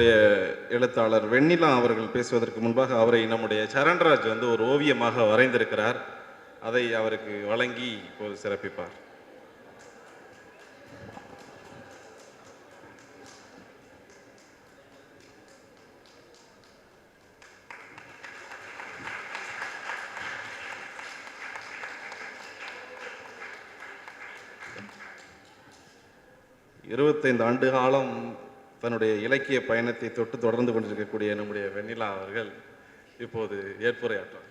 நம்முடைய எழுத்தாளர் வெண்ணிலா அவர்கள் பேசுவதற்கு முன்பாக அவரை நம்முடைய சரண்ராஜ் வந்து ஒரு ஓவியமாக வரைந்திருக்கிறார். அதை அவருக்கு வழங்கி இப்போது சிறப்பிப்பார். இருபத்தைந்து ஆண்டு காலம் தன்னுடைய இலக்கிய பயணத்தை தொட்டு தொடர்ந்து கொண்டிருக்கக்கூடிய நம்முடைய வெண்ணிலா அவர்கள் இப்போது ஏற்புரையாற்றார்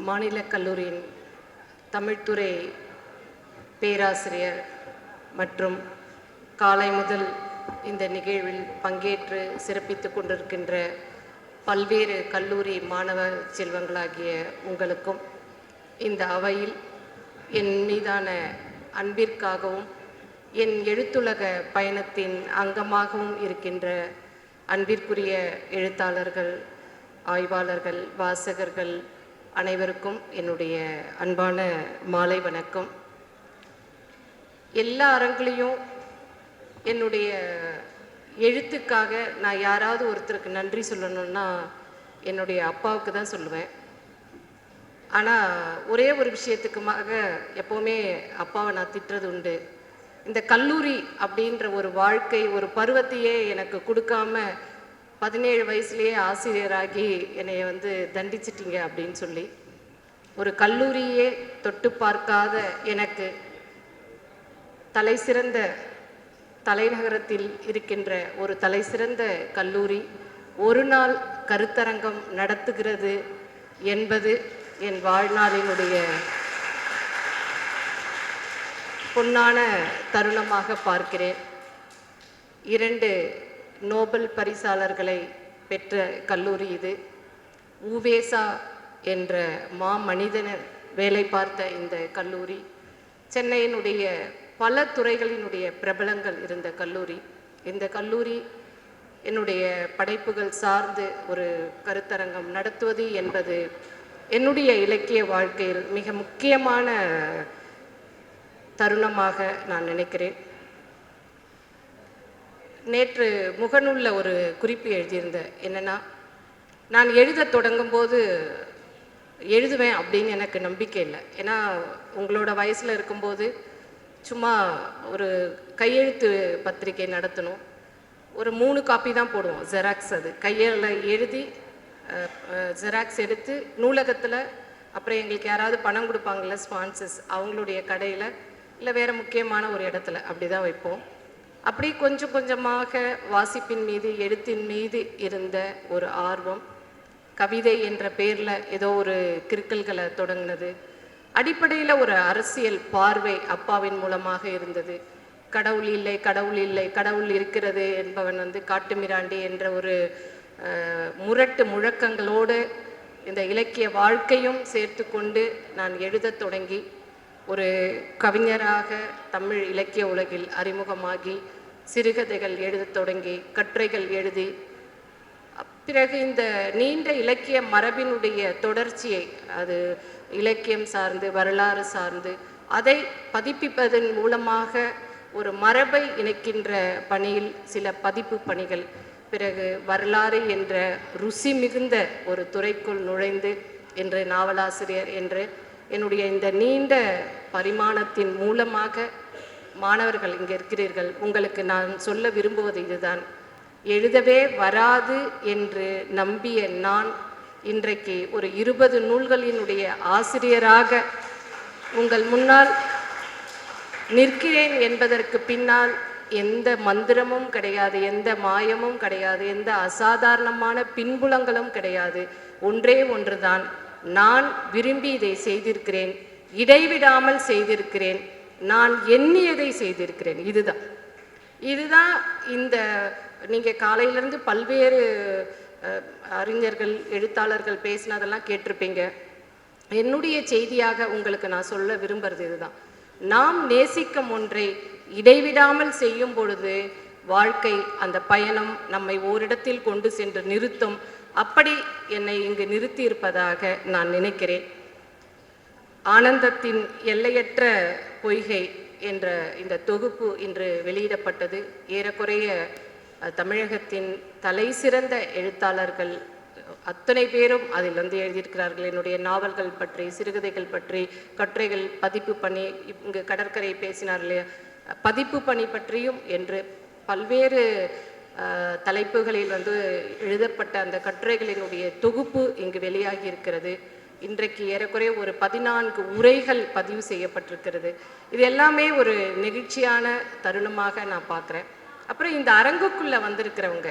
மாநில கல்லூரியின் தமிழ்துறை பேராசிரியர் மற்றும் காலை முதல் இந்த நிகழ்வில் பங்கேற்று சிறப்பித்து கொண்டிருக்கின்ற பல்வேறு கல்லூரி மாணவ செல்வங்களாகிய உங்களுக்கும் இந்த அவையில் என் மீதான அன்பிற்காகவும் என் எழுத்துலக பயணத்தின் அங்கமாகவும் இருக்கின்ற அன்பிற்குரிய எழுத்தாளர்கள் ஆய்வாளர்கள் வாசகர்கள் அனைவருக்கும் என்னுடைய அன்பான மாலை வணக்கம். எல்லா அரங்குலேயும் என்னுடைய எழுத்துக்காக நான் யாராவது ஒருத்தருக்கு நன்றி சொல்லணும்னா என்னுடைய அப்பாவுக்கு தான் சொல்லுவேன். ஆனால் ஒரே ஒரு விஷயத்துக்குமாக எப்போவுமே அப்பாவை நான் திட்டுறது உண்டு. இந்த கல்லூரி அப்படின்ற ஒரு வாழ்க்கை ஒரு பருவத்தையே எனக்கு கொடுக்காம பதினேழு வயசுலேயே ஆசிரியராகி என்னை வந்து தண்டிச்சிட்டிங்க அப்படின்னு சொல்லி ஒரு கல்லூரியே தொட்டு பார்க்காத எனக்கு தலை சிறந்த தலைநகரத்தில் இருக்கின்ற ஒரு தலை சிறந்த கல்லூரி ஒரு நாள் கருத்தரங்கம் நடத்துகிறது என்பது என் வாழ்நாளினுடைய பொன்னான தருணமாக பார்க்கிறேன். இரண்டு நோபல் பரிசாளர்களை பெற்ற கல்லூரி இது. ஊவேசா என்ற மா மனிதனர் வேலை பார்த்த இந்த கல்லூரி. சென்னையினுடைய பல துறைகளினுடைய பிரபலங்கள் இருந்த கல்லூரி. இந்த கல்லூரி என்னுடைய படைப்புகள் சார்ந்து ஒரு கருத்தரங்கம் நடத்துவது என்பது என்னுடைய இலக்கிய வாழ்க்கையில் மிக முக்கியமான தருணமாக நான் நினைக்கிறேன். நேற்று முகநூலில் ஒரு குறிப்பு எழுதியிருந்தேன். என்னென்னா நான் எழுத தொடங்கும்போது எழுதுவேன் அப்படின்னு எனக்கு நம்பிக்கை இல்லை. ஏன்னா உங்களோட வயசில் இருக்கும்போது சும்மா ஒரு கையெழுத்து பத்திரிகை நடத்தணும். ஒரு மூணு காப்பி தான் போடுவோம் ஜெராக்ஸ் அது. கையில் எழுதி ஜெராக்ஸ் எடுத்து நூலகத்தில் அப்புறம் எங்களுக்கு யாராவது பணம் கொடுப்பாங்கள்ல ஸ்பான்சர்ஸ் அவங்களுடைய கடையில் இல்லை வேறு முக்கியமான ஒரு இடத்துல அப்படி தான் வைப்போம். அப்படி கொஞ்சம் கொஞ்சமாக வாசிப்பின் மீது எழுத்தின் மீது இருந்த ஒரு ஆர்வம் கவிதை என்ற பேரில் ஏதோ ஒரு கிறுக்கல்களை தொடங்கினது. அடிப்படையில் ஒரு அரசியல் பார்வை அப்பாவின் மூலமாக இருந்தது. கடவுள் இல்லை கடவுள் இல்லை கடவுள் இருக்கிறது என்பவன் வந்து காட்டுமிராண்டி என்ற ஒரு முரட்டு முழக்கங்களோடு இந்த இலக்கிய வாழ்க்கையும் சேர்த்து கொண்டு நான் எழுதத் தொடங்கி ஒரு கவிஞராக தமிழ் இலக்கிய உலகில் அறிமுகமாகி சிறுகதைகள் எழுதத் தொடங்கி கட்டுரைகள் எழுதி பிறகு இந்த நீண்ட இலக்கிய மரபினுடைய தொடர்ச்சியை அது இலக்கியம் சார்ந்து வரலாறு சார்ந்து அதை பதிப்பிப்பதன் மூலமாக ஒரு மரபை இணைக்கின்ற பணியில் சில பதிப்பு பணிகள் பிறகு வரலாறு என்ற ருசி மிகுந்த ஒரு துறைக்குள் நுழைந்து என்று நாவலாசிரியர் என்று என்னுடைய இந்த நீண்ட பரிமாணத்தின் மூலமாக மாணவர்கள் இங்கே இருக்கிறீர்கள். உங்களுக்கு நான் சொல்ல விரும்புவது இதுதான். எழுதவே வராது என்று நம்பிய நான் இன்றைக்கு ஒரு இருபது நூல்களினுடைய ஆசிரியராக உங்கள் முன்னால் நிற்கிறேன் என்பதற்கு பின்னால் எந்த மந்திரமும் கிடையாது எந்த மாயமும் கிடையாது எந்த அசாதாரணமான பின்புலங்களும் கிடையாது. ஒன்றே ஒன்றுதான். நான் விரும்பி இதை செய்திருக்கிறேன் இடைவிடாமல் செய்திருக்கிறேன் நான் எண்ணியதை செய்திருக்கிறேன். இதுதான். இதுதான் இந்த நீங்கள் காலையிலேருந்து பல்வேறு அறிஞர்கள் எழுத்தாளர்கள் பேசினதெல்லாம் கேட்டிருப்பீங்க. என்னுடைய செய்தியாக உங்களுக்கு நான் சொல்ல விரும்புறது இதுதான். நாம் நேசிக்கும் ஒன்றை இடைவிடாமல் செய்யும் பொழுது வாழ்க்கை அந்த பயணம் நம்மை ஓரிடத்தில் கொண்டு சென்று நிறுத்தும். அப்படி என்னை இங்கு நிறுத்தியிருப்பதாக நான் நினைக்கிறேன். ஆனந்தத்தின் எல்லையற்ற பொய்கை என்ற இந்த தொகுப்பு இன்று வெளியிடப்பட்டது. ஏறக்குறைய தமிழகத்தின் தலை சிறந்த எழுத்தாளர்கள் அத்தனை பேரும் அதில் வந்து எழுதியிருக்கிறார்கள். என்னுடைய நாவல்கள் பற்றி சிறுகதைகள் பற்றி கட்டுரைகள் பதிப்பு பண்ணி இங்கு கடற்கரை பேசினார் இல்லையா? பதிப்பு பணி பற்றியும் என்று பல்வேறு தலைப்புகளில் வந்து எழுதப்பட்ட அந்த கட்டுரைகளினுடைய தொகுப்பு இங்கு வெளியாகி இருக்கிறது. இன்றைக்கு ஏறக்குறைய ஒரு பதினான்கு உரைகள் பதிவு செய்யப்பட்டிருக்கிறது. இது எல்லாமே ஒரு நெகிழ்ச்சியான தருணமாக நான் பார்க்குறேன். அப்புறம் இந்த அரங்குக்குள்ளே வந்திருக்கிறவங்க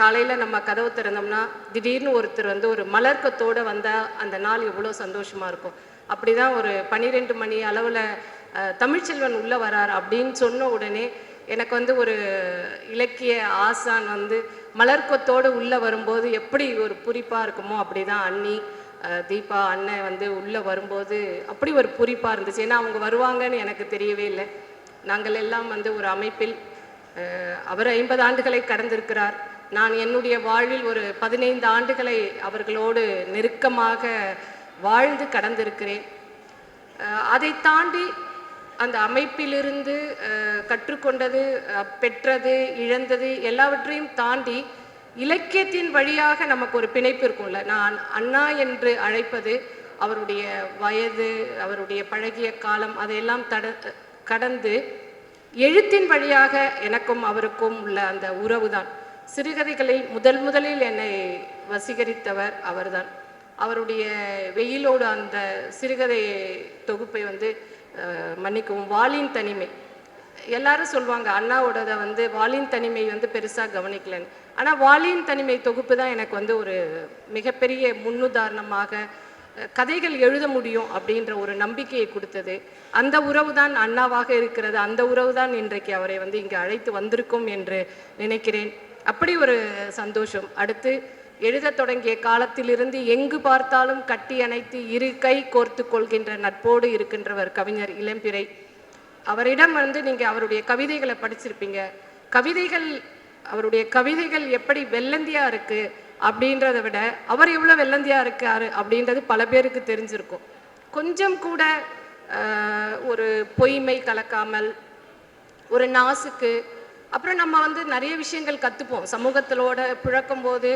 காலையில் நம்ம கதவு திறந்தோம்னா திடீர்னு ஒருத்தர் வந்து ஒரு மலர்க்கத்தோடு வந்தால் அந்த நாள் எவ்வளோ சந்தோஷமாக இருக்கும். அப்படி தான் ஒரு பன்னிரெண்டு மணி அளவில் தமிழ்ச்செல்வன் உள்ளே வரார் அப்படின்னு சொன்ன உடனே எனக்கு வந்து ஒரு இலக்கிய ஆசான் வந்து மலர்க்கொத்தோடு உள்ளே வரும்போது எப்படி ஒரு புரிப்பாக இருக்குமோ அப்படி தான் அண்ணி தீபா அண்ணன் வந்து உள்ளே வரும்போது அப்படி ஒரு புரிப்பாக இருந்துச்சு. ஏன்னா அவங்க வருவாங்கன்னு எனக்கு தெரியவே இல்லை. நாங்கள் எல்லாம் வந்து ஒரு அமைப்பில் அவர் ஐம்பது ஆண்டுகளை கடந்திருக்கிறார். நான் என்னுடைய வாழ்வில் ஒரு பதினைந்து ஆண்டுகளை அவர்களோடு நெருக்கமாக வாழ்ந்து கடந்திருக்கிறேன். அதை தாண்டி அந்த அமைப்பிலிருந்து கற்றுக்கொண்டது பெற்றது இழந்தது எல்லாவற்றையும் தாண்டி இலக்கியத்தின் வழியாக நமக்கு ஒரு பிணைப்பு இருக்கும்ல. நான் அண்ணா என்று அழைப்பது அவருடைய வயது அவருடைய பழகிய காலம் அதையெல்லாம் தட கடந்து எழுத்தின் வழியாக எனக்கும் அவருக்கும் உள்ள அந்த உறவுதான். சிறுகதைகளில் முதல் முதலில் என்னை வசீகரித்தவர் அவர்தான். அவருடைய வெயிலோடு அந்த சிறுகதை தொகுப்பை வந்து மன்னிக்கவும் வாலின் தனிமை. எல்லாரும் சொல்லுவாங்க அண்ணாவோடத வந்து வாலின் தனிமை வந்து பெருசாக கவனிக்கலன்னு. ஆனால் வாலின் தனிமை தொகுப்பு தான் எனக்கு வந்து ஒரு மிகப்பெரிய முன்னுதாரணமாக கதைகள் எழுத முடியும் அப்படின்ற ஒரு நம்பிக்கையை கொடுத்தது. அந்த உறவு தான் அண்ணாவாக இருக்கிறது. அந்த உறவு தான் இன்றைக்கு அவரை வந்து இங்கே அழைத்து வந்திருக்கும் என்று நினைக்கிறேன். அப்படி ஒரு சந்தோஷம். அடுத்து எழுதத் தொடங்கிய காலத்திலிருந்து எங்கு பார்த்தாலும் கட்டி அணைத்து இரு கை கோர்த்து கொள்கின்ற நட்போடு இருக்கின்றவர் கவிஞர் இளம்பிறை. அவரிடம் வந்து நீங்கள் அவருடைய கவிதைகளை படிச்சிருப்பீங்க. கவிதைகள் அவருடைய கவிதைகள் எப்படி வெள்ளந்தியா இருக்கு அப்படின்றத விட அவர் எவ்வளவு வெள்ளந்தியா இருக்காரு அப்படின்றது பல பேருக்கு தெரிஞ்சிருக்கும். கொஞ்சம் கூட ஆஹ், ஒரு பொய்மை கலக்காமல் ஒரு நாசுக்கு அப்புறம் நம்ம வந்து நிறைய விஷயங்கள் கற்றுப்போம் சமூகத்திலோட புழக்கும் போது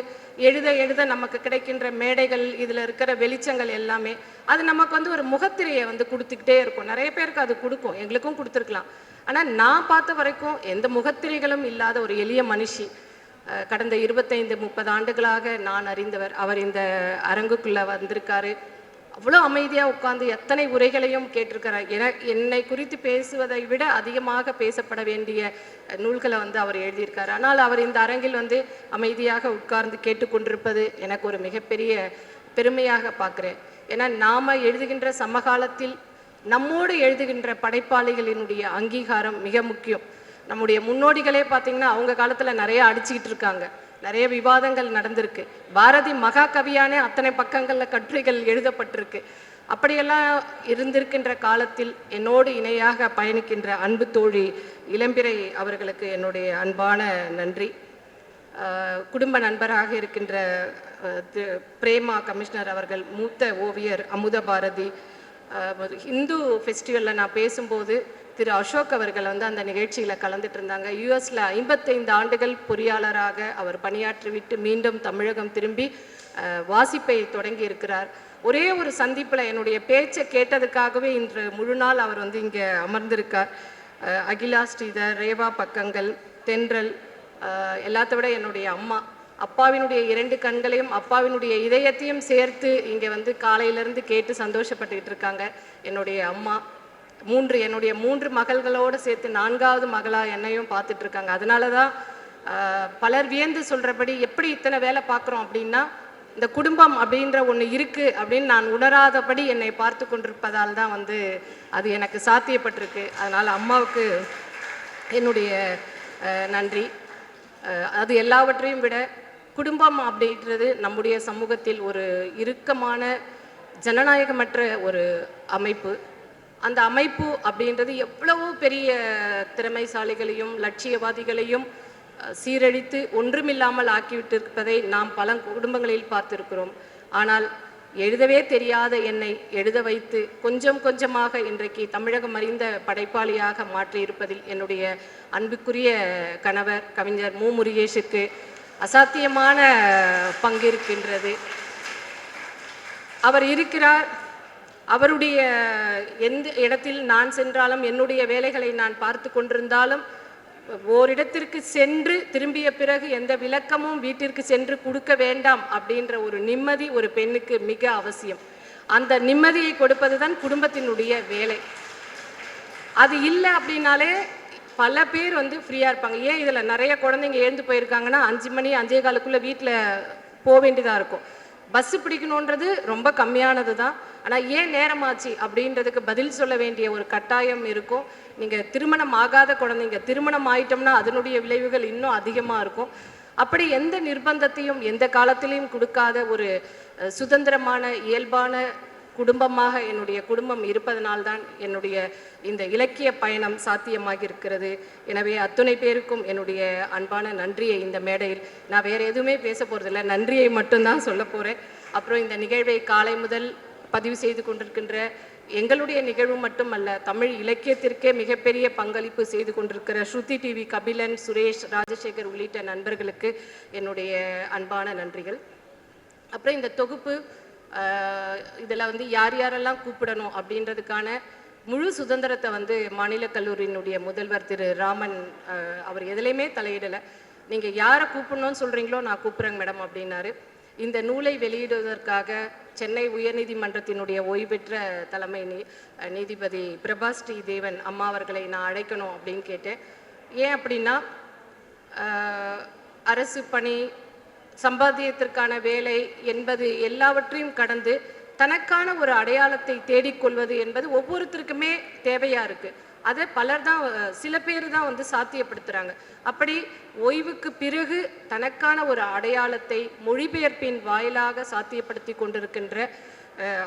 எழுத எழுத நமக்கு கிடைக்கின்ற மேடைகள் இதில் இருக்கிற வெளிச்சங்கள் எல்லாமே அது நமக்கு வந்து ஒரு முகத்திரையை வந்து கொடுத்துக்கிட்டே இருக்கும். நிறைய பேருக்கு அது கொடுக்கும். எங்களுக்கும் கொடுத்துருக்கலாம். ஆனால் நான் பார்த்த வரைக்கும் எந்த முகத்திரைகளும் இல்லாத ஒரு எளிய மனுஷி. கடந்த இருபத்தைந்து முப்பது ஆண்டுகளாக நான் அறிந்தவர். அவர் இந்த அரங்குக்குள்ளே வந்திருக்காரு. அவ்வளோ அமைதியாக உட்கார்ந்து எத்தனை உரைகளையும் கேட்டிருக்கிறார் என என்னை குறித்து பேசுவதை விட அதிகமாக பேசப்பட வேண்டிய நூல்களை வந்து அவர் எழுதியிருக்கார். ஆனால் அவர் இந்த அரங்கில் வந்து அமைதியாக உட்கார்ந்து கேட்டுக்கொண்டிருப்பது எனக்கு ஒரு மிகப்பெரிய பெருமையாக பார்க்குறேன். ஏன்னா நாம எழுதுகின்ற சமகாலத்தில் நம்மோடு எழுதுகின்ற படைப்பாளிகளினுடைய அங்கீகாரம் மிக முக்கியம். நம்முடைய முன்னோடிகளே பார்த்தீங்கன்னா அவங்க காலத்தில் நிறையா அடிச்சுக்கிட்டு இருக்காங்க. நிறைய விவாதங்கள் நடந்திருக்கு. பாரதி மகாகவியானே அத்தனை பக்கங்களில் கட்டுரைகள் எழுதப்பட்டிருக்கு. அப்படியெல்லாம் இருந்திருக்கின்ற காலத்தில் என்னோடு இணையாக பயணிக்கின்ற அன்பு தோழி இளம்பிறை அவர்களுக்கு என்னுடைய அன்பான நன்றி. குடும்ப நண்பராக இருக்கின்ற பிரேமா கமிஷனர் அவர்கள் மூத்த ஓவியர் அமுத பாரதி இந்து ஹிந்து ஃபெஸ்டிவலில் நான் பேசும்போது திரு அசோக் அவர்கள் வந்து அந்த நிகழ்ச்சியில் கலந்துட்டு இருந்தாங்க யூஎஸில் ஐம்பத்தைந்து ஆண்டுகள் பொறியாளராக அவர் பணியாற்றிவிட்டு மீண்டும் தமிழகம் திரும்பி வாசிப்பை தொடங்கி இருக்கிறார். ஒரே ஒரு சந்திப்பில் என்னுடைய பேச்சை கேட்டதுக்காகவே இன்று முழு நாள் அவர் வந்து இங்கே அமர்ந்திருக்கார். அகிலா ஸ்ரீதர் ரேவா பக்கங்கள் தென்றல் எல்லாத்த விட என்னுடைய அம்மா. அப்பாவினுடைய இரண்டு கண்களையும் அப்பாவினுடைய இதயத்தையும் சேர்த்து இங்கே வந்து காலையிலேருந்து கேட்டு சந்தோஷப்பட்டுக்கிட்டு இருக்காங்க என்னுடைய அம்மா. மூன்று என்னுடைய மூன்று மகள்களோடு சேர்த்து நான்காவது மகளாக என்னையும் பார்த்துட்டு இருக்காங்க அதனால தான் பலர் வியந்து சொல்கிறபடி எப்படி இத்தனை வேலை பார்க்குறோம் அப்படின்னா இந்த குடும்பம் அப்படின்ற ஒன்று இருக்குது அப்படின்னு நான் உணராதபடி என்னை பார்த்து கொண்டிருப்பதால் தான் வந்து அது எனக்கு சாத்தியப்பட்டிருக்கு. அதனால் அம்மாவுக்கு என்னுடைய நன்றி. அது எல்லாவற்றையும் விட குடும்பம் அப்படின்றது நம்முடைய சமூகத்தில் ஒரு இறுக்கமான ஜனநாயகமற்ற ஒரு அமைப்பு. அந்த அமைப்பு அப்படின்றது எவ்வளவோ பெரிய திறமைசாலிகளையும் லட்சியவாதிகளையும் சீரழித்து ஒன்றுமில்லாமல் ஆக்கிவிட்டிருப்பதை நாம் பல குடும்பங்களில் பார்த்திருக்கிறோம். ஆனால் எழுதவே தெரியாத என்னை எழுத வைத்து கொஞ்சம் கொஞ்சமாக இன்றைக்கு தமிழகம் அறிந்த படைப்பாளியாக மாற்றியிருப்பதில் என்னுடைய அன்புக்குரிய கணவர் கவிஞர் மு. முருகேஷுக்கு அசாத்தியமான பங்கு இருக்கின்றது அவர் இருக்கிறார். அவருடைய எந்த இடத்தில் நான் சென்றாலும் என்னுடைய வேலைகளை நான் பார்த்து கொண்டிருந்தாலும் ஓரிடத்திற்கு சென்று திரும்பிய பிறகு எந்த விளக்கமும் வீட்டிற்கு சென்று கொடுக்க வேண்டாம் அப்படின்ற ஒரு நிம்மதி ஒரு பெண்ணுக்கு மிக அவசியம். அந்த நிம்மதியை கொடுப்பது தான் குடும்பத்தினுடைய வேலை. அது இல்லை அப்படின்னாலே பல பேர் வந்து ஃப்ரீயாக இருப்பாங்க. ஏன் இதில் நிறைய குழந்தைங்க எழுந்து போயிருக்காங்கன்னா அஞ்சு மணி அஞ்சே காலுக்குள்ளே வீட்டில் போக வேண்டியதாக இருக்கும். பஸ்ஸு பிடிக்கணுன்றது ரொம்ப கம்மியானது தான் ஆனால் ஏன் நேரமாச்சு அப்படின்றதுக்கு பதில் சொல்ல வேண்டிய ஒரு கட்டாயம் இருக்கும் நீங்கள் திருமணம் ஆகாத குழந்தைங்க திருமணம் ஆயிட்டோம்னா அதனுடைய விளைவுகள் இன்னும் அதிகமாக இருக்கும். அப்படி எந்த நிர்பந்தத்தையும் எந்த காலத்திலையும் கொடுக்காத ஒரு சுதந்திரமான இயல்பான குடும்பமாக என்னுடைய குடும்பம் இருப்பதனால்தான் என்னுடைய இந்த இலக்கிய பயணம் சாத்தியமாக இருக்கிறது எனவே அத்துணை பேருக்கும் என்னுடைய அன்பான நன்றியை இந்த மேடையில் நான் வேற எதுவுமே பேச போகிறதில்ல நன்றியை மட்டும்தான் சொல்ல போறேன். அப்புறம் இந்த நிகழ்வை காலை முதல் பதிவு செய்து கொண்டிருக்கின்ற எங்களுடைய நிகழ்வு மட்டுமல்ல தமிழ் இலக்கியத்திற்கே மிகப்பெரிய பங்களிப்பு செய்து கொண்டிருக்கிற ஸ்ருதி டிவி கபிலன் சுரேஷ் ராஜசேகர் உள்ளிட்ட நண்பர்களுக்கு என்னுடைய அன்பான நன்றிகள். அப்புறம் இந்த தொகுப்பு இதில் வந்து யார் யாரெல்லாம் கூப்பிடணும் அப்படின்றதுக்கான முழு சுதந்திரத்தை வந்து மாநில கல்லூரியினுடைய முதல்வர் திரு ராமன் அவர் எதுலேயுமே தலையிடலை. நீங்கள் யாரை கூப்பிடணும்னு சொல்கிறீங்களோ நான் கூப்பிட்றேங்க மேடம் அப்படின்னாரு. இந்த நூலை வெளியிடுவதற்காக சென்னை உயர்நீதிமன்றத்தினுடைய ஓய்வு பெற்ற தலைமை நீ நீதிபதி பிரபாஸ்ரீ தேவன் அம்மா அவர்களை நான் அழைக்கணும் அப்படின்னு கேட்டேன். ஏன் அப்படின்னா அரசு பணி சம்பாத்தியத்திற்கான வேலை என்பது எல்லாவற்றையும் கடந்து தனக்கான ஒரு அடையாளத்தை தேடிக்கொள்வது என்பது ஒவ்வொருத்தருக்குமே தேவையாக இருக்குது அதை பலர் தான் சில பேர் தான் வந்து சாத்தியப்படுத்துகிறாங்க அப்படி ஓய்வுக்கு பிறகு தனக்கான ஒரு அடையாளத்தை மொழிபெயர்ப்பின் வாயிலாக சாத்தியப்படுத்தி கொண்டிருக்கின்ற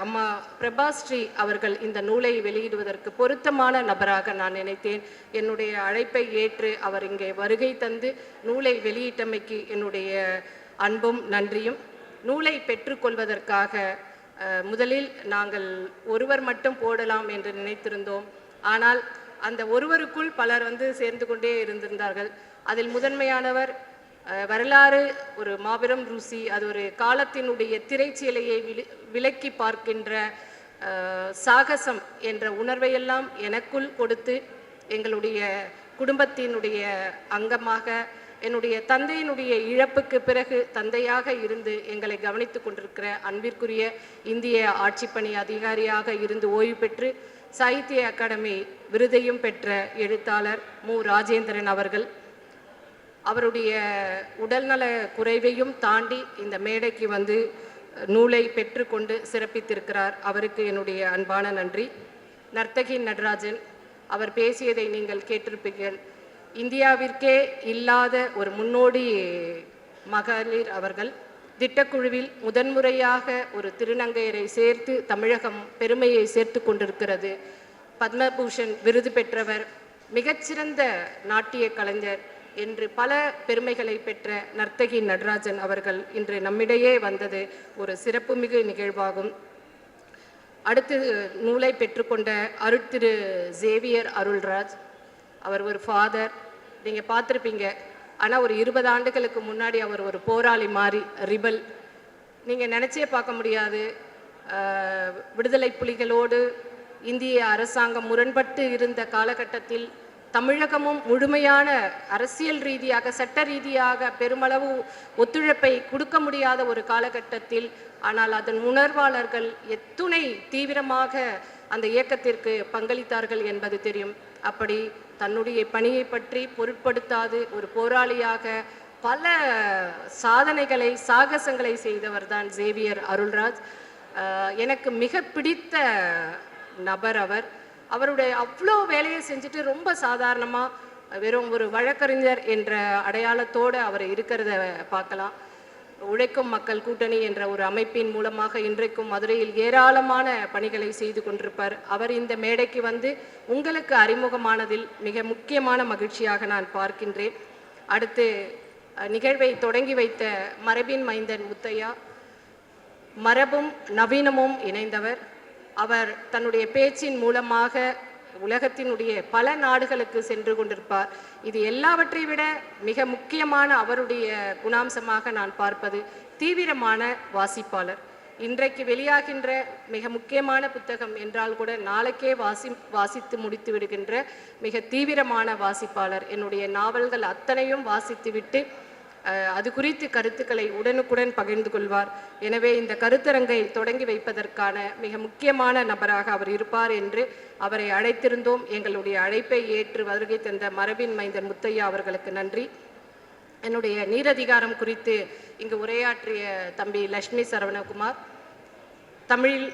அம்மா பிரபாஸ்ரீ அவர்கள் இந்த நூலை வெளியிடுவதற்கு பொருத்தமான நபராக நான் நினைத்தேன். என்னுடைய அழைப்பை ஏற்று அவர் இங்கே வருகை தந்து நூலை வெளியிட்டமைக்கு என்னுடைய அன்பும் நன்றியும். நூலை பெற்றுக்கொள்வதற்காக முதலில் நாங்கள் ஒருவர் மட்டும் போடலாம் என்று நினைத்திருந்தோம். ஆனால் அந்த ஒருவருக்குள் பலர் வந்து சேர்ந்து கொண்டே இருந்திருந்தார்கள். அதில் முதன்மையானவர் வரலாறு ஒரு மாபெரும் ருசி அது ஒரு காலத்தினுடைய திரைச்சீலையை விலக்கி பார்க்கின்ற சாகசம் என்ற உணர்வையெல்லாம் எனக்குள் கொடுத்து எங்களுடைய குடும்பத்தினுடைய அங்கமாக என்னுடைய தந்தையினுடைய இழப்புக்கு பிறகு தந்தையாக இருந்து எங்களை கவனித்து கொண்டிருக்கிற அன்பிற்குரிய இந்திய ஆட்சிப்பணி அதிகாரியாக இருந்து ஓய்வு பெற்று சாகித்ய அகாடமி விருதையும் பெற்ற எழுத்தாளர் மு. ராஜேந்திரன் அவர்கள் அவருடைய உடல்நல குறைவையும் தாண்டி இந்த மேடைக்கு வந்து நூலை பெற்றுக்கொண்டு சிறப்பித்திருக்கிறார். அவருக்கு என்னுடைய அன்பான நன்றி. நர்த்தகி நடராஜன் அவர் பேசியதை நீங்கள் கேட்டிருப்பீர்கள். இந்தியாவிற்கே இல்லாத ஒரு முன்னோடி மகளிர் அவர்கள். திட்டக்குழுவில் முதன்முறையாக ஒரு திருநங்கையரை சேர்த்து தமிழகம் பெருமையை சேர்த்து கொண்டிருக்கிறது. பத்மபூஷன் விருது பெற்றவர் மிகச்சிறந்த நாட்டிய கலைஞர் என்று பல பெருமைகளை பெற்ற நர்த்தகி நடராஜன் அவர்கள் இன்று நம்மிடையே வந்தது ஒரு சிறப்புமிகு நிகழ்வாகும். அடுத்து நூலை பெற்றுக்கொண்ட அருட்திரு சேவியர் அருள்ராஜ் அவர் ஒரு ஃபாதர். நீங்கள் பார்த்துருப்பீங்க. ஆனால் ஒரு இருபது ஆண்டுகளுக்கு முன்னாடி அவர் ஒரு போராளி மாதிரி ரிபல். நீங்கள் நினச்சே பார்க்க முடியாது. விடுதலை புலிகளோடு இந்திய அரசாங்கம் முரண்பட்டு இருந்த காலகட்டத்தில் தமிழகமும் முழுமையான அரசியல் ரீதியாக சட்ட ரீதியாக பெருமளவு ஒத்துழைப்பை கொடுக்க முடியாத ஒரு காலகட்டத்தில் ஆனால் அதன் உணர்வாளர்கள் எத்துணை தீவிரமாக அந்த இயக்கத்திற்கு பங்களித்தார்கள் என்பது தெரியும். அப்படி தன்னுடைய பணியை பற்றி பொருட்படுத்தாது ஒரு போராளியாக பல சாதனைகளை சாகசங்களை செய்தவர் தான் ஜேவியர் அருள்ராஜ். எனக்கு மிக பிடித்த நபர் அவர். அவருடைய அவ்வளோ வேலையை செஞ்சுட்டு ரொம்ப சாதாரணமாக வெறும் ஒரு வழக்கறிஞர் என்ற அடையாளத்தோடு அவர் இருக்கிறத பார்க்கலாம். உழைக்கும் மக்கள் கூட்டணி என்ற ஒரு அமைப்பின் மூலமாக இன்றைக்கும் மதுரையில் ஏராளமான பணிகளை செய்து கொண்டிருப்பார். அவர் இந்த மேடைக்கு வந்து உங்களுக்கு அறிமுகமானதில் மிக முக்கியமான மகிழ்ச்சியாக நான் பார்க்கின்றேன். அடுத்து நிகழ்வை தொடங்கி வைத்த மரபின் மைந்தன் முத்தையா. மரபும் நவீனமும் இணைந்தவர். அவர் தன்னுடைய பேச்சின் மூலமாக உலகத்தினுடைய பல நாடுகளுக்கு சென்று கொண்டிருப்பார். இது எல்லாவற்றை விட மிக முக்கியமான அவருடைய குணாம்சமாக நான் பார்ப்பது தீவிரமான வாசிப்பாளர். இன்றைக்கு வெளியாகின்ற மிக முக்கியமான புத்தகம் என்றால் கூட நாளைக்கே வாசி வாசித்து முடித்து விடுகின்ற மிக தீவிரமான வாசிப்பாளர். என்னுடைய நாவல்கள் அத்தனையும் வாசித்துவிட்டு அது குறித்து கருத்துக்களை உடனுக்குடன் பகிர்ந்து கொள்வார். எனவே இந்த கருத்தரங்கை தொடங்கி வைப்பதற்கான மிக முக்கியமான நபராக அவர் இருப்பார் என்று அவரை அழைத்திருந்தோம். எங்களுடைய அழைப்பை ஏற்று வருகை தந்த மரபின் மைந்தன் முத்தையா அவர்களுக்கு நன்றி. என்னுடைய நீரதிகாரம் குறித்து இங்கு உரையாற்றிய தம்பி லட்சுமி சரவணகுமார் தமிழில்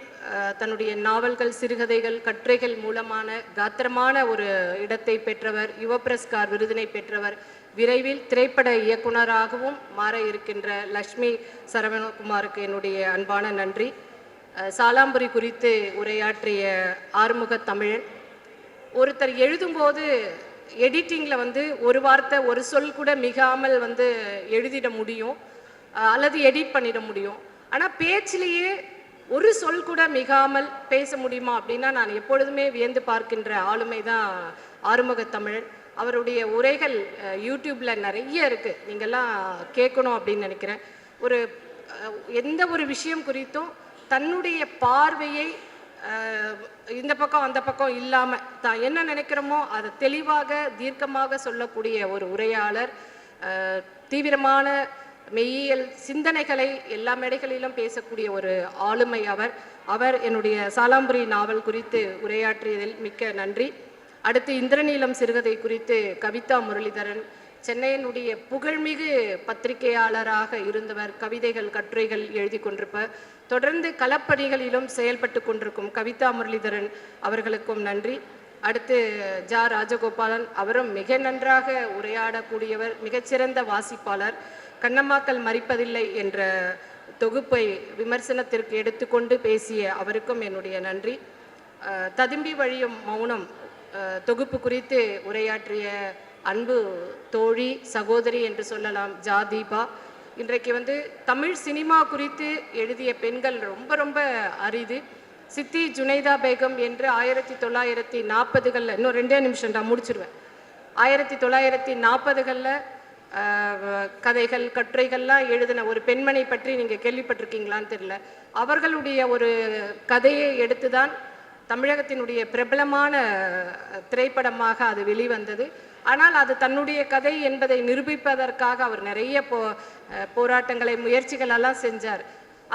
தன்னுடைய நாவல்கள் சிறுகதைகள் கட்டுரைகள் மூலமான காத்திரமான ஒரு இடத்தை பெற்றவர் யுவ புரஸ்கார் விருதினை பெற்றவர் விரைவில் திரைப்பட இயக்குனராகவும் மாற இருக்கின்ற லக்ஷ்மி சரவணகுமாருக்கு என்னுடைய அன்பான நன்றி. சாலாம்புரி குறித்து உரையாற்றிய ஆறுமுக தமிழன். ஒருத்தர் எழுதும்போது எடிட்டிங்கில் வந்து ஒரு வார்த்தை ஒரு சொல் கூட மிகாமல் வந்து எழுதிட முடியும் அல்லது எடிட் பண்ணிட முடியும். ஆனால் பேச்சிலேயே ஒரு சொல் கூட மிகாமல் பேச முடியுமா அப்படின்னா நான் எப்பொழுதுமே வியந்து பார்க்கின்ற ஆளுமை தான் ஆறுமுக தமிழன். அவருடைய உரைகள் யூடியூப்பில் நிறைய இருக்குது நீங்கள்லாம் கேட்கணும் அப்படின்னு நினைக்கிறேன். ஒரு எந்த ஒரு விஷயம் குறித்தும் தன்னுடைய பார்வையை இந்த பக்கம் அந்த பக்கம் இல்லாமல் தான் என்ன நினைக்கிறோமோ அதை தெளிவாக தீர்க்கமாக சொல்லக்கூடிய ஒரு உரையாளர் தீவிரமான மெய்யியல் சிந்தனைகளை எல்லா மேடைகளிலும் பேசக்கூடிய ஒரு ஆளுமை அவர். அவர் என்னுடைய சாலாம்புரி நாவல் குறித்து உரையாற்றியதில் மிக்க நன்றி. அடுத்து இந்திரநீலம் சிறுகதை குறித்து கவிதா முரளிதரன் சென்னையினுடைய புகழ்மிகு பத்திரிகையாளராக இருந்தவர் கவிதைகள் கட்டுரைகள் எழுதி கொண்டிருப்பவர் தொடர்ந்து களப்பணிகளிலும் செயல்பட்டு கொண்டிருக்கும் கவிதா முரளிதரன் அவர்களுக்கும் நன்றி. அடுத்து ஜா. ராஜகோபாலன் அவரும் மிக நன்றாக உரையாடக்கூடியவர் மிகச்சிறந்த வாசிப்பாளர் கண்ணம்மாக்கள் மறிப்பதில்லை என்ற தொகுப்பை விமர்சனத்திற்கு எடுத்துக்கொண்டு பேசிய அவருக்கும் என்னுடைய நன்றி. ததும்பி வழியும் மௌனம் தொகுப்பு குறித்து உரையாற்றிய அன்பு தோழி சகோதரி என்று சொல்லலாம் ஜாதீபா. இன்றைக்கு வந்து தமிழ் சினிமா குறித்து எழுதிய பெண்கள் ரொம்ப ரொம்ப அரிது. சித்தி ஜுனைதா பேகம் என்று ஆயிரத்தி தொள்ளாயிரத்தி நாற்பதுகளில் இன்னும் ரெண்டே நிமிஷம் நான் முடிச்சிருவேன். ஆயிரத்தி தொள்ளாயிரத்தி நாற்பதுகளில் கதைகள் கட்டுரைகள்லாம் எழுதின ஒரு பெண்மணை பற்றி நீங்கள் கேள்விப்பட்டிருக்கீங்களான்னு தெரியல. அவர்களுடைய ஒரு கதையை எடுத்து தான் தமிழகத்தினுடைய பிரபலமான திரைப்படமாக அது வெளிவந்தது. ஆனால் அது தன்னுடைய கதை என்பதை நிரூபிப்பதற்காக அவர் நிறைய போ போராட்டங்களை முயற்சிகள் எல்லாம் செஞ்சார்.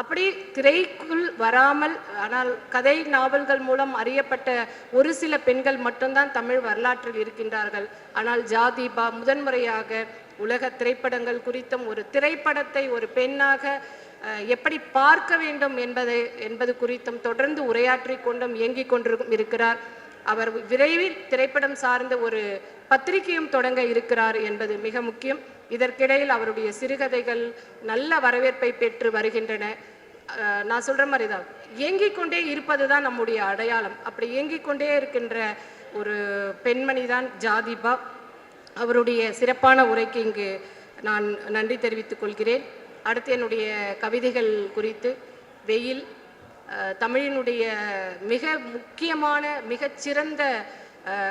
அப்படி திரைக்குள் வராமல் ஆனால் கதை நாவல்கள் மூலம் அறியப்பட்ட ஒரு சில பெண்கள் மட்டும்தான் தமிழ் வரலாற்றில் இருக்கின்றார்கள். ஆனால் ஜாதிபா முதன்முறையாக உலக திரைப்படங்கள் குறித்தும் ஒரு திரைப்படத்தை ஒரு பெண்ணாக எப்படி பார்க்க வேண்டும் என்பதை என்பது குறித்தும் தொடர்ந்து உரையாற்றிக் கொண்டும் இயங்கிக் கொண்டிருக்கும் இருக்கிறார். அவர் விரைவில் திரைப்படம் சார்ந்த ஒரு பத்திரிகையும் தொடங்க இருக்கிறார் என்பது மிக முக்கியம். இதற்கிடையில் அவருடைய சிறுகதைகள் நல்ல வரவேற்பை பெற்று வருகின்றன. நான் சொல்கிற மாதிரி தான். இயங்கிக் கொண்டே இருப்பது தான் நம்முடைய அடையாளம். அப்படி இயங்கிக் கொண்டே இருக்கின்ற ஒரு பெண்மணி தான் ஜாதிபா. அவருடைய சிறப்பான உரைக்கு இங்கு நான் நன்றி தெரிவித்துக் கொள்கிறேன். அடுத்து என்னுடைய கவிதைகள் குறித்து வெயில் தமிழினுடைய மிக முக்கியமான மிகச்சிறந்த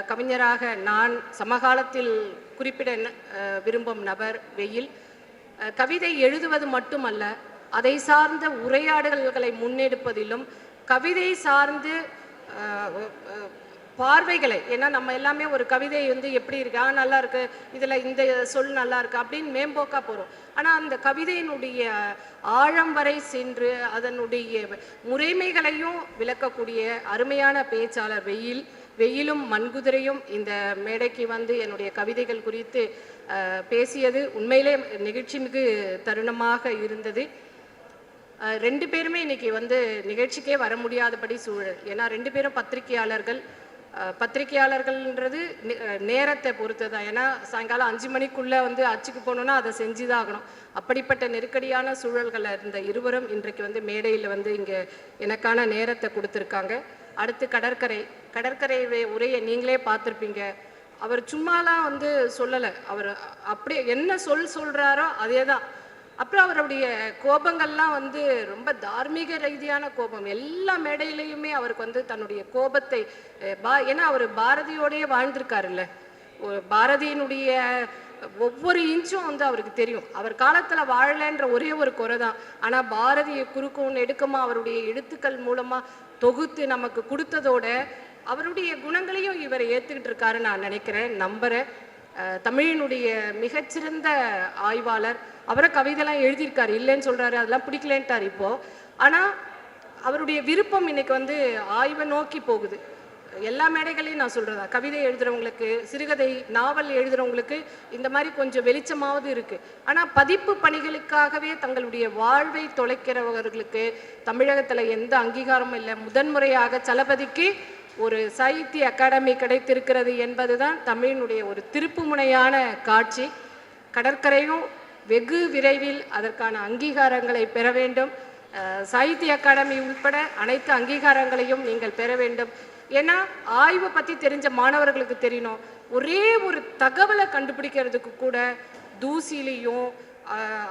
கவிஞராக நான் சமகாலத்தில் குறிப்பிட விரும்பும் நபர் வெயில். கவிதை எழுதுவது மட்டுமல்ல அதை சார்ந்த உரையாடல்களை முன்னெடுப்பதிலும் கவிதை சார்ந்து பார்வைகளை ஏன்னா நம்ம எல்லாமே ஒரு கவிதை வந்து எப்படி இருக்கு ஆ நல்லா இருக்கு இதில் இந்த சொல் நல்லா இருக்கு அப்படின்னு மேம்போக்கா போகிறோம் ஆனால் அந்த கவிதையினுடைய ஆழம் வரை சென்று அதனுடைய முறைமைகளையும் விளக்கக்கூடிய அருமையான பேச்சாளர் வெயில் வெயிலும் மண்குதிரையும் இந்த மேடைக்கு வந்து என்னுடைய கவிதைகள் குறித்து பேசியது உண்மையிலே நிகழ்ச்சிமிகு தருணமாக இருந்தது. ரெண்டு பேருமே இன்னைக்கு வந்து நிகழ்ச்சிக்கே வர முடியாதபடி சூழல். ஏன்னா ரெண்டு பேரும் பத்திரிகையாளர்கள். பத்திரிகையாளர்கள்ன்றது நே- நேரத்தை பொறுத்து தான் ஏன்னா சாயங்காலம் அஞ்சு மணிக்குள்ளே வந்து அச்சுக்கு போகணுன்னா அதை செஞ்சு தான் ஆகணும். அப்படிப்பட்ட நெருக்கடியான சூழல்களில் இருந்த இருவரும் இன்றைக்கு வந்து மேடையில் வந்து இங்கே எனக்கான நேரத்தை கொடுத்துருக்காங்க. அடுத்து கடற்கரை. கடற்கரை உரையை நீங்களே பார்த்துருப்பீங்க. அவர் சும்மாலாம் வந்து சொல்லலை. அவர் அப்படியே என்ன சொல் சொல்கிறாரோ அதே தான் அப்புறம் அவருடைய கோபங்கள்லாம் வந்து ரொம்ப தார்மீக ரீதியான கோபம். எல்லா மேடையிலையுமே அவருக்கு வந்து தன்னுடைய கோபத்தை பா ஏன்னா அவர் பாரதியோடையே வாழ்ந்திருக்காருல்ல. பாரதியினுடைய ஒவ்வொரு இன்ச்சும் வந்து அவருக்கு தெரியும். அவர் காலத்துல வாழலைன்ற ஒரே ஒரு குறை தான். ஆனா பாரதியை குறுக்கும் நெடுக்கமா அவருடைய எழுத்துக்கள் மூலமா தொகுத்து நமக்கு கொடுத்ததோட அவருடைய குணங்களையும் இவர் ஏத்துக்கிட்டு இருக்காரு நான் நினைக்கிறேன் நம்புறேன். தமிழினுடைய மிகச்சிறந்த ஆய்வாளர். அவரை கவிதைலாம் எழுதியிருக்காரு. இல்லைன்னு சொல்கிறாரு அதெல்லாம் பிடிக்கலன்ட்டார் இப்போ. ஆனால் அவருடைய விருப்பம் இன்னைக்கு வந்து ஆய்வை நோக்கி போகுது. எல்லா மேடைகளையும் நான் சொல்கிறதா கவிதை எழுதுறவங்களுக்கு சிறுகதை நாவல் எழுதுகிறவங்களுக்கு இந்த மாதிரி கொஞ்சம் வெளிச்சமாவது இருக்குது ஆனால் பதிப்பு பணிகளுக்காகவே தங்களுடைய வாழ்வை தொலைக்கிறவர்களுக்கு தமிழகத்தில் எந்த அங்கீகாரமும் இல்லை. முதன்முறையாக சலபதிக்கு ஒரு சாகித்ய அகாடமி கிடைத்திருக்கிறது என்பதுதான் தமிழினுடைய ஒரு திருப்புமுனையான காட்சி. கடற்கரையும் வெகு விரைவில் அதற்கான அங்கீகாரங்களை பெற வேண்டும். சாகித்ய அகாடமி உட்பட அனைத்து அங்கீகாரங்களையும் நீங்கள் பெற வேண்டும். ஏன்னா ஆய்வை பற்றி தெரிஞ்ச மாணவர்களுக்கு தெரியணும். ஒரே ஒரு தகவலை கண்டுபிடிக்கிறதுக்கு கூட தூசிலையும்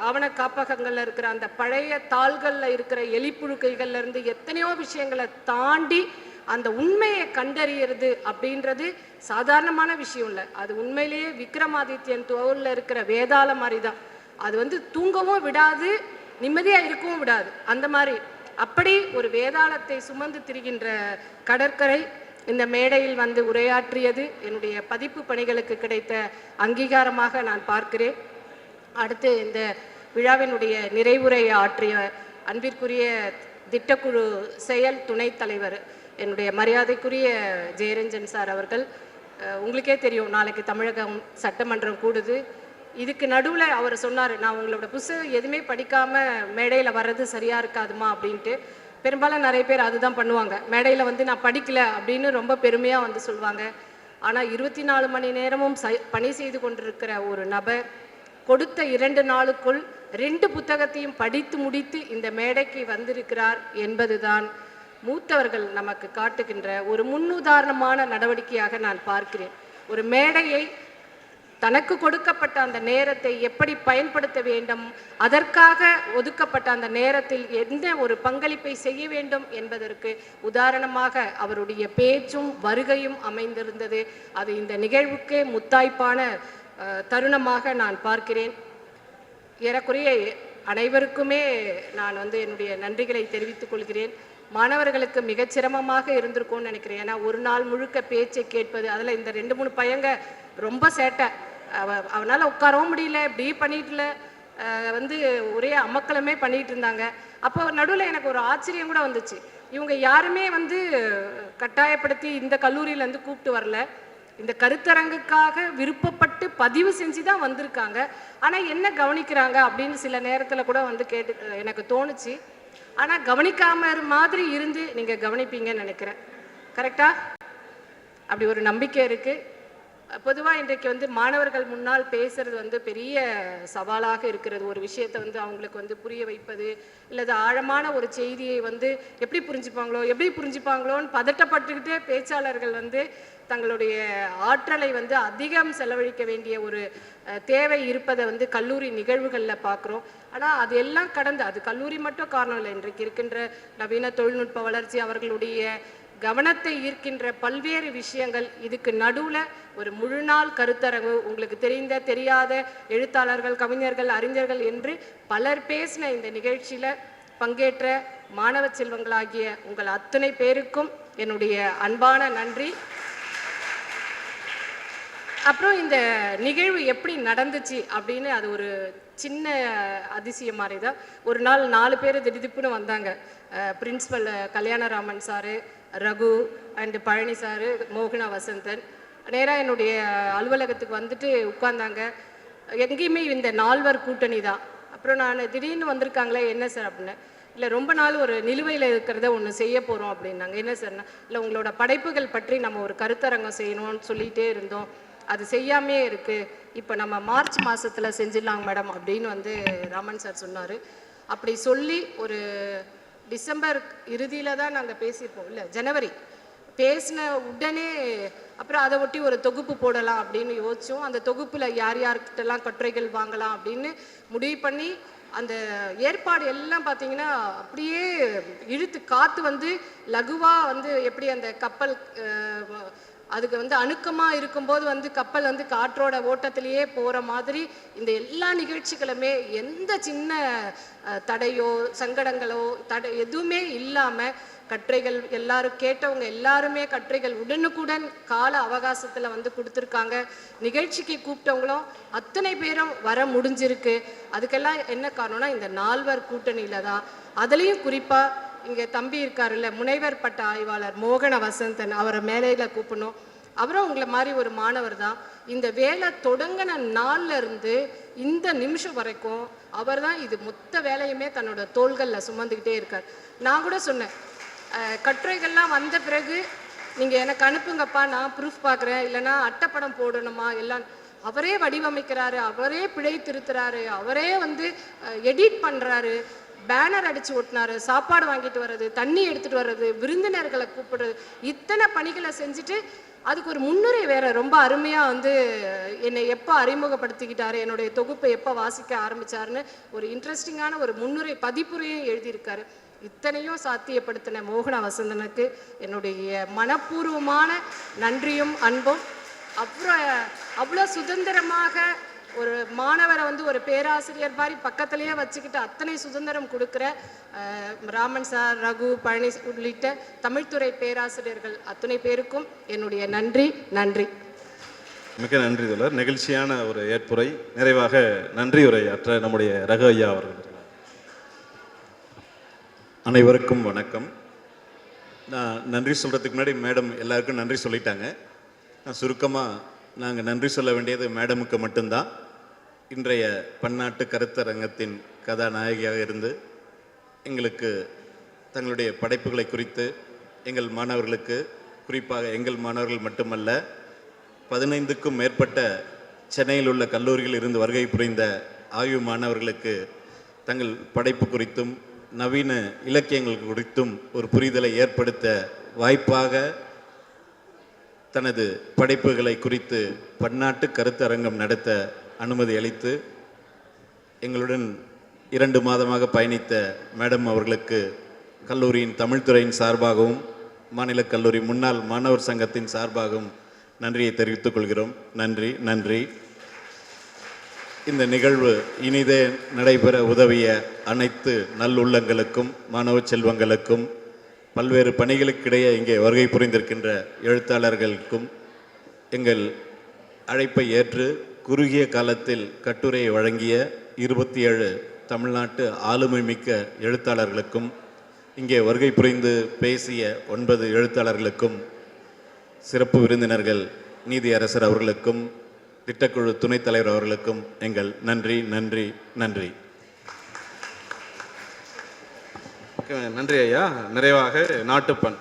ஆவண காப்பகங்களில் இருக்கிற அந்த பழைய தாள்களில் இருக்கிற எலிப்புழுக்கைகள்லேருந்து எத்தனையோ விஷயங்களை தாண்டி அந்த உண்மையை கண்டறியறது அப்படின்றது சாதாரணமான விஷயம் இல்லை. அது உண்மையிலேயே விக்ரமாதித்யன் தோல்ல இருக்கிற வேதாள மாதிரி தான் அது வந்து தூங்கவும் விடாது நிம்மதியாக இருக்கவும் விடாது. அந்த மாதிரி. அப்படி ஒரு வேதாளத்தை சுமந்து திரிகின்ற கடற்கரை இந்த மேடையில் வந்து உரையாற்றியது. என்னுடைய பதிப்பு பணிகளுக்கு கிடைத்த அங்கீகாரமாக நான் பார்க்கிறேன். அடுத்து இந்த விழாவினுடைய நிறைவுரையை ஆற்றிய அன்பிற்குரிய திட்டக்குழு செயல் துணைத் தலைவர் என்னுடைய மரியாதைக்குரிய ஜெயரஞ்சன் சார் அவர்கள் உங்களுக்கே தெரியும் நாளைக்கு தமிழகம் சட்டமன்றம் கூடுது. இதுக்கு நடுவில் அவர் சொன்னார் நான் உங்களோட புஸ்தகம் எதுவுமே படிக்காமல் மேடையில் வர்றது சரியாக இருக்காதுமா அப்படின்ட்டு. பெரும்பாலும் நிறைய பேர் அதுதான் பண்ணுவாங்க. மேடையில் வந்து நான் படிக்கல அப்படின்னு ரொம்ப பெருமையாக வந்து சொல்லுவாங்க ஆனால் இருபத்தி நாலு மணி நேரமும் சை பணி செய்து கொண்டிருக்கிற ஒரு நபர் கொடுத்த இரண்டு நாளுக்குள் ரெண்டு புத்தகத்தையும் படித்து முடித்து இந்த மேடைக்கு வந்திருக்கிறார் என்பதுதான். மூத்தவர்கள் நமக்கு காட்டுகின்ற ஒரு முன்னுதாரணமான நடவடிக்கையாக நான் பார்க்கிறேன். ஒரு மேடையை தனக்கு கொடுக்கப்பட்ட அந்த நேரத்தை எப்படி பயன்படுத்த வேண்டும் அதற்காக ஒதுக்கப்பட்ட அந்த நேரத்தில் எந்த ஒரு பங்களிப்பை செய்ய வேண்டும் என்பதற்கு உதாரணமாக அவருடைய பேச்சும் வருகையும் அமைந்திருந்தது. அது இந்த நிகழ்வுக்கே முத்தாய்ப்பான தருணமாக நான் பார்க்கிறேன். ஏறக்குறைய அனைவருக்குமே நான் வந்து என்னுடைய நன்றிகளை தெரிவித்துக் கொள்கிறேன். மாணவர்களுக்கு மிகச் சிரமமாக இருந்திருக்கும்னு நினைக்கிறேன். ஏன்னா ஒரு நாள் முழுக்க பேச்சை கேட்பது அதில் இந்த ரெண்டு மூணு பையங்க ரொம்ப சேட்டை. அவ அவனால் உட்காரவும் முடியல இப்படி பண்ணிட்டுல வந்து ஒரே அமக்கலமே பண்ணிட்டு இருந்தாங்க. அப்போ நடுவில் எனக்கு ஒரு ஆச்சரியம் கூட வந்துச்சு. இவங்க யாருமே வந்து கட்டாயப்படுத்தி இந்த கல்லூரியிலேருந்து கூப்பிட்டு வரல. இந்த கருத்தரங்குக்காக விருப்பப்பட்டு பதிவு செஞ்சு தான் வந்திருக்காங்க. ஆனால் என்ன கவனிக்கிறாங்க அப்படின்னு சில நேரத்தில் கூட வந்து கேட்டு எனக்கு தோணுச்சு. ஆனால் கவனிக்காம மாதிரி இருந்து நீங்கள் கவனிப்பீங்கன்னு நினைக்கிறேன். கரெக்டா அப்படி ஒரு நம்பிக்கை இருக்குது பொதுவாக இன்றைக்கு வந்து மாணவர்கள் முன்னால் பேசுறது வந்து பெரிய சவாலாக இருக்கிறது. ஒரு விஷயத்தை வந்து அவங்களுக்கு வந்து புரிய வைப்பது இல்லது ஆழமான ஒரு செய்தியை வந்து எப்படி புரிஞ்சுப்பாங்களோ எப்படி புரிஞ்சுப்பாங்களோன்னு பதட்டப்பட்டுக்கிட்டே பேச்சாளர்கள் வந்து தங்களுடைய ஆற்றலை வந்து அதிகம் செலவழிக்க வேண்டிய ஒரு தேவை இருப்பதை வந்து கல்லூரி நிகழ்வுகளில் பார்க்குறோம் ஆனால் அது எல்லாம் கடந்து அது கல்லூரி மட்டும் காரணம் இல்லை. இன்றைக்கு இருக்கின்ற நவீன தொழில்நுட்ப வளர்ச்சி அவர்களுடைய கவனத்தை ஈர்க்கின்ற பல்வேறு விஷயங்கள் இதுக்கு நடுவில் ஒரு முழு நாள் கருத்தரங்கு உங்களுக்கு தெரிந்த தெரியாத எழுத்தாளர்கள் கவிஞர்கள் அறிஞர்கள் என்று பலர் பேசின இந்த நிகழ்ச்சியில் பங்கேற்ற மாணவ செல்வங்களாகிய உங்கள் அத்தனை பேருக்கும் என்னுடைய அன்பான நன்றி. அப்புறம் இந்த நிகழ்வு எப்படி நடந்துச்சு அப்படின்னு அது ஒரு சின்ன அதிசயம் மாதிரி தான். ஒரு நாள் நாலு பேர் திடீப்புன்னு வந்தாங்க. Principal Kalyanaraman sir Raghu and Palani sir மோகனா வசந்தன். நேராக என்னுடைய அலுவலகத்துக்கு வந்துட்டு உட்கார்ந்தாங்க. எங்கேயுமே இந்த நால்வர் கூட்டணி தான். அப்புறம் நான் திடீர்னு வந்திருக்காங்களே என்ன சார் அப்படின்னு. இல்லை ரொம்ப நாள் ஒரு நிலுவையில் இருக்கிறத ஒன்று செய்ய போகிறோம் அப்படின்னாங்க. என்ன சார்னா இல்லை உங்களோட படைப்புகள் பற்றி நம்ம ஒரு கருத்தரங்கம் செய்யணும்னு சொல்லிகிட்டே இருந்தோம். அது செய்யாமே இருக்குது இப்போ நம்ம மார்ச் மாதத்தில் செஞ்சிடலாங்க மேடம் அப்படின்னு வந்து ராமன் சார் சொன்னார். அப்படி சொல்லி ஒரு டிசம்பர் இறுதியில் தான் நாங்கள் பேசியிருப்போம். இல்லை ஜனவரி. பேசின உடனே அப்புறம் அதை ஒட்டி ஒரு தொகுப்பு போடலாம் அப்படின்னு யோசிச்சோம். அந்த தொகுப்பில் யார் யார்கிட்டலாம் கட்டுரைகள் வாங்கலாம் அப்படின்னு முடிவு பண்ணி அந்த ஏற்பாடு எல்லாம் பார்த்தீங்கன்னா அப்படியே இழுத்து காற்று வந்து லகுவாக வந்து எப்படி அந்த கப்பல் அதுக்கு வந்து அணுக்கமாக இருக்கும்போது வந்து கப்பல் வந்து காற்றோட ஓட்டத்திலேயே போகிற மாதிரி இந்த எல்லா நிகழ்ச்சிகளுமே எந்த சின்ன தடையோ சங்கடங்களோ தடை எதுவுமே இல்லாமல் கட்டுரைகள் எல்லாரும் கேட்டவங்க எல்லாருமே கட்டுரைகள் உடனுக்குடன் கால அவகாசத்தில் வந்து கொடுத்துருக்காங்க. நிகழ்ச்சிக்கு கூப்பிட்டவங்களும் அத்தனை பேரும் வர முடிஞ்சிருக்கு. அதுக்கெல்லாம் என்ன காரணம்னா இந்த நால்வர் கூட்டணியில தான் அதுலேயும் குறிப்பாக இங்கே தம்பி இருக்காருல்ல முனைவர் பட்ட ஆய்வாளர் மோகன வசந்தன் அவரை மேலையில் கூப்பிடணும். அவரும் உங்களை மாதிரி ஒரு மாணவர் தான். இந்த வேலை தொடங்கின நாள்ல இருந்து இந்த நிமிஷம் வரைக்கும் அவர் தான் இது மொத்த வேலையுமே தன்னோட தோள்களில் சுமந்துக்கிட்டே இருக்கார். நான் கூட சொன்னேன் கட்டுரைகள்லாம் வந்த பிறகு நீங்கள் எனக்கு அனுப்புங்கப்பா நான் ப்ரூஃப் பார்க்குறேன் இல்லைன்னா அட்டைப்படம் போடணுமா எல்லாம். அவரே வடிவமைக்கிறாரு அவரே பிழை திருத்துறாரு அவரே வந்து எடிட் பண்ணுறாரு பேனர் அடிச்சு ஓட்டினாரு சாப்பாடு வாங்கிட்டு வர்றது தண்ணி எடுத்துட்டு வர்றது விருந்தினர்களை கூப்பிடுறது இத்தனை பணிகளை செஞ்சுட்டு அதுக்கு ஒரு முன்னுரை வேற ரொம்ப அருமையா வந்து என்னை எப்போ அறிமுகப்படுத்திக்கிட்டாரு என்னுடைய தொகுப்பை எப்போ வாசிக்க ஆரம்பிச்சாருன்னு ஒரு இன்ட்ரெஸ்டிங்கான ஒரு முன்னுரை பதிப்புரையும் எழுதியிருக்காரு. இத்தனையும் சாத்தியப்படுத்தின மோகன வசந்தனுக்கு என்னுடைய மனப்பூர்வமான நன்றியும் அன்பும் அப்புறம் அவ்வளோ சுதந்திரமாக ஒரு மாணவரை வந்து ஒரு பேராசிரியர் மாதிரி பக்கத்திலேயே வச்சுக்கிட்டு அத்தனை சுதந்திரம் கொடுக்குற ராமன் சார் ரகு பழனி உள்ளிட்ட தமிழ்துறை பேராசிரியர்கள் அத்தனை பேருக்கும் என்னுடைய நன்றி நன்றி. மிக நன்றி தோழர். நெகிழ்ச்சியான ஒரு ஏற்புரை. நிறைவாக நன்றி உரையாற்ற நம்முடைய ரகு ஐயா அவர்கள். அனைவருக்கும் வணக்கம். நான் நன்றி சொல்கிறதுக்கு முன்னாடி மேடம் எல்லாருக்கும் நன்றி சொல்லிட்டாங்க. நான் சுருக்கமாக நாங்கள் நன்றி சொல்ல வேண்டியது மேடமுக்கு மட்டும்தான். இன்றைய பன்னாட்டு கருத்தரங்கத்தின் கதாநாயகியாக இருந்து எங்களுக்கு தங்களுடைய படைப்புகளை குறித்து எங்கள் மாணவர்களுக்கு குறிப்பாக எங்கள் மாணவர்கள் மட்டுமல்ல பதினைந்துக்கும் மேற்பட்ட சென்னையில் உள்ள கல்லூரியில் இருந்து வருகை புரிந்த ஆய்வு மாணவர்களுக்கு தங்கள் படைப்பு குறித்தும் நவீன இலக்கியங்கள் குறித்தும் ஒரு புரிதலை ஏற்படுத்த வாய்ப்பாக தனது படைப்புகளை குறித்து பன்னாட்டு கருத்தரங்கம் நடத்த அனுமதி அளித்து எங்களுடன் இரண்டு மாதமாக பயணித்த மேடம் அவர்களுக்கு கல்லூரியின் தமிழ்துறையின் சார்பாகவும் மாநில கல்லூரி முன்னாள் மாணவர் சங்கத்தின் சார்பாகவும் நன்றியை தெரிவித்துக் கொள்கிறோம். நன்றி நன்றி. இந்த நிகழ்வு இனிதே நடைபெற உதவிய அனைத்து நல்லுள்ளங்களுக்கும் மாணவ செல்வங்களுக்கும் பல்வேறு பணிகளுக்கிடையே இங்கே வருகை புரிந்திருக்கின்ற எழுத்தாளர்களுக்கும் எங்கள் அழைப்பை ஏற்று குறுகிய காலத்தில் கட்டுரையை வழங்கிய இருபத்தி ஏழு தமிழ்நாட்டு ஆளுமை மிக்க எழுத்தாளர்களுக்கும் இங்கே வருகை புரிந்து பேசிய ஒன்பது எழுத்தாளர்களுக்கும் சிறப்பு விருந்தினர்கள் நீதியரசர் அவர்களுக்கும் திட்டக்குழு துணைத் தலைவர் அவர்களுக்கும் எங்கள் நன்றி நன்றி நன்றி. நன்றி ஐயா. நிறைவாக நாட்டுப்பண்.